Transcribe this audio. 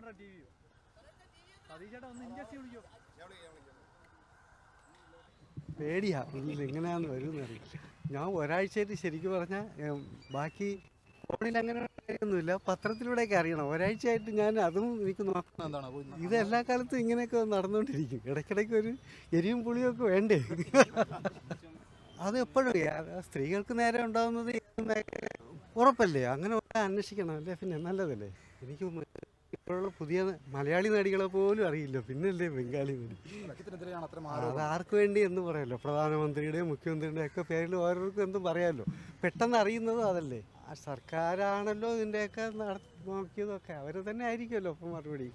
Trivandrum T വിയോ? ഒന്ന് injection വിളിക്കോ പേടിയാ. എങ്ങനെയാന്ന് വരുമെന്നറിയില്ല ഞാൻ ഒരാഴ്ചയായിട്ട് ശരിക്കും പറഞ്ഞാൽ ബാക്കി ഫോണിൽ അങ്ങനെ ഒന്നുമില്ല. പത്രത്തിലൂടെയൊക്കെ അറിയണം. ഒരാഴ്ചയായിട്ട് ഞാൻ അതും എനിക്ക് നോക്കണം ഇത് എല്ലാ കാലത്തും ഇങ്ങനെയൊക്കെ നടന്നുകൊണ്ടിരിക്കും. ഇടയ്ക്കിടയ്ക്ക് ഒരു എരിവും പുളിയൊക്കെ വേണ്ടേ? അത് എപ്പോഴും സ്ത്രീകൾക്ക് നേരെ ഉണ്ടാകുന്നത് ഉറപ്പല്ലേ? അങ്ങനെ അന്വേഷിക്കണം അല്ലേ? പിന്നെ നല്ലതല്ലേ? എനിക്ക് ഇപ്പോഴുള്ള പുതിയ മലയാളി നടികളെ പോലും അറിയില്ല. പിന്നല്ലേ ബംഗാളി നടി. അത് ആർക്ക് വേണ്ടി എന്ന് പറയാമല്ലോ പ്രധാനമന്ത്രിയുടെയും മുഖ്യമന്ത്രിയുടെയും ഒക്കെ പേരിൽ ഓരോർക്കും എന്തും പറയാമല്ലോ പെട്ടെന്ന് അറിയുന്നതും അതല്ലേ. ആ സർക്കാരാണല്ലോ ഇതിന്റെയൊക്കെ നട നോക്കിയതൊക്കെ. അവർ തന്നെ ആയിരിക്കുമല്ലോ അപ്പം മറുപടി.